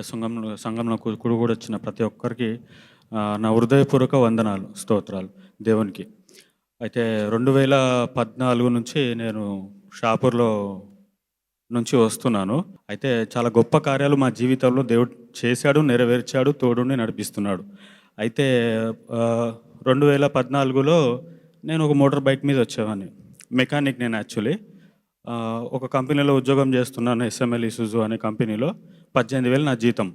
ఇక్కడ సంఘంలో సంఘంలో కుడి కూడా వచ్చిన ప్రతి ఒక్కరికి నా హృదయపూర్వక వందనాలు స్తోత్రాలు దేవునికి. అయితే రెండు వేల పద్నాలుగు నుంచి నేను షాపూర్లో నుంచి వస్తున్నాను. అయితే చాలా గొప్ప కార్యాలు మా జీవితంలో దేవుడు చేశాడు నెరవేర్చాడు తోడుని నడిపిస్తున్నాడు. అయితే రెండు వేల పద్నాలుగులో నేను ఒక మోటార్ బైక్ మీద వచ్చేవాడిని మెకానిక్ నేను యాక్చువల్లీ. ఒక కంపెనీలో ఉద్యోగం చేస్తున్నాను ఎస్ఎంఎల్ ఇసుజు అనే కంపెనీలో. పద్దెనిమిది వేలు నా జీతం.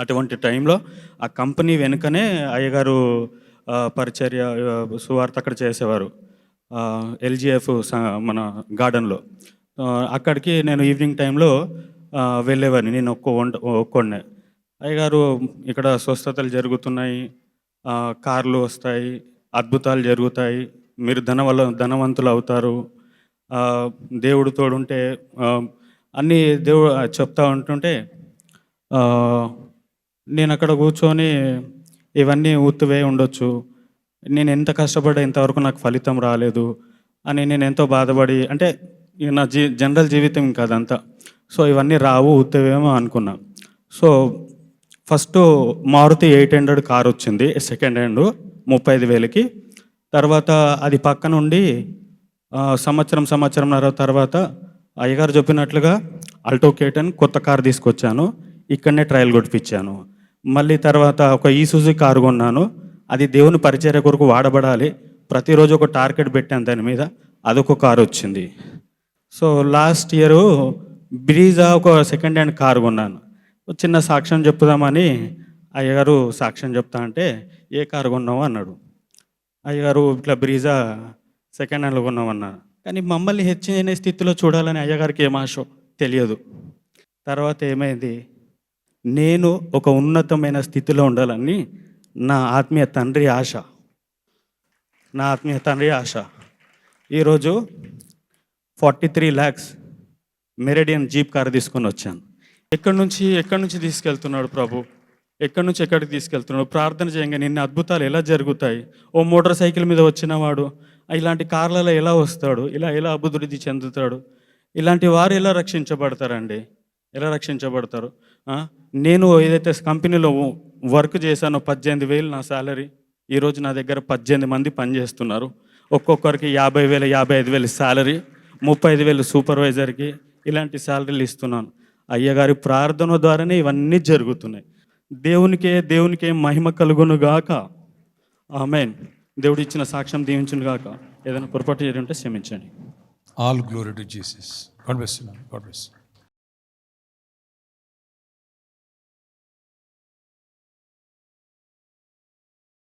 అటువంటి టైంలో ఆ కంపెనీ వెనుకనే అయ్యగారు పరిచర్య సువార్త అక్కడ చేసేవారు. ఎల్జిఎఫ్ మన గార్డెన్లో. అక్కడికి నేను ఈవినింగ్ టైంలో వెళ్ళేవాడిని. నేను ఒక్క వంట ఒక్కొండే అయ్యగారు ఇక్కడ స్వస్థతలు జరుగుతున్నాయి కార్లు వస్తాయి అద్భుతాలు జరుగుతాయి. మీరు ధనవల ధనవంతులు అవుతారు. దేవుడు తోడుంటే అన్నీ దేవుడు చెప్తా ఉంటుంటే నేను అక్కడ కూర్చొని ఇవన్నీ ఊతువే ఉండొచ్చు. నేను ఎంత కష్టపడ్డా ఇంతవరకు నాకు ఫలితం రాలేదు అని నేను ఎంతో బాధపడి అంటే నా జీ జనరల్ జీవితం ఇంకా అదంతా సో ఇవన్నీ రావు ఊతవేమో అనుకున్నా. So first Maruti eight hundred car వచ్చింది సెకండ్ హ్యాండ్ ముప్పై ఐదు వేలకి. తర్వాత అది పక్కనుండి సంవత్సరం సంవత్సరంన్నర తర్వాత అయ్యగారు చెప్పినట్లుగా అల్టో కేటన్ కొత్త కార్ తీసుకొచ్చాను. ఇక్కడనే ట్రయల్ కొట్టిపించాను మళ్ళీ తర్వాత ఒక ఈసూజీ కారు కొన్నాను. అది దేవుని పరిచర్య కొరకు వాడబడాలి. ప్రతిరోజు ఒక టార్గెట్ పెట్టాను దాని మీద. అదొక కారు వచ్చింది. సో లాస్ట్ ఇయర్ బ్రీజా ఒక సెకండ్ హ్యాండ్ కారు కొన్నాను. చిన్న సాక్ష్యం చెప్పుదామని అయ్యగారు సాక్ష్యం చెప్తా అంటే ఏ కారు కొన్నావు? అన్నాడు. అయ్యగారు ఇట్లా బ్రీజా సెకండ్ హ్యాండ్లో కొన్నామన్నా కానీ మమ్మల్ని హెచ్చిన స్థితిలో చూడాలని అయ్యగారికి ఏం ఆశ తెలియదు. తర్వాత ఏమైంది? నేను ఒక ఉన్నతమైన స్థితిలో ఉండాలని నా ఆత్మీయ తండ్రి ఆశ. నా ఆత్మీయ తండ్రి ఆశ. ఈరోజు forty three lakhs Meridian Jeep car తీసుకొని వచ్చాను. ఎక్కడి నుంచి ఎక్కడి నుంచి తీసుకెళ్తున్నాడు ప్రభు? ఎక్కడి నుంచి ఎక్కడికి తీసుకెళ్తున్నాడు? ప్రార్థన చేయంగా నిన్న అద్భుతాలు ఎలా జరుగుతాయి? ఓ మోటార్ సైకిల్ మీద వచ్చినవాడు ఇలాంటి కార్లలో ఎలా వస్తాడు? ఇలా ఎలా అభివృద్ధి చెందుతాడు? ఇలాంటి వారు ఎలా రక్షించబడతారండి? ఎలా రక్షించబడతారు? నేను ఏదైతే కంపెనీలో వర్క్ చేశానో పద్దెనిమిది వేలు నా శాలరీ ఈరోజు నా దగ్గర పద్దెనిమిది మంది పనిచేస్తున్నారు. ఒక్కొక్కరికి యాభై వేల యాభై ఐదు వేలు శాలరీ ముప్పై ఐదు వేలు సూపర్వైజర్కి ఇలాంటి శాలరీలు ఇస్తున్నాను. అయ్యగారి ప్రార్థన ద్వారానే ఇవన్నీ జరుగుతున్నాయి. దేవునికే దేవునికే మహిమ కలుగును గాక ఆమెన్. దేవుడు ఇచ్చిన సాక్ష్యం దీవించును కాక ఏదైనా పొరపాటు చేయడం అంటే క్షమించండి all glory to Jesus God bless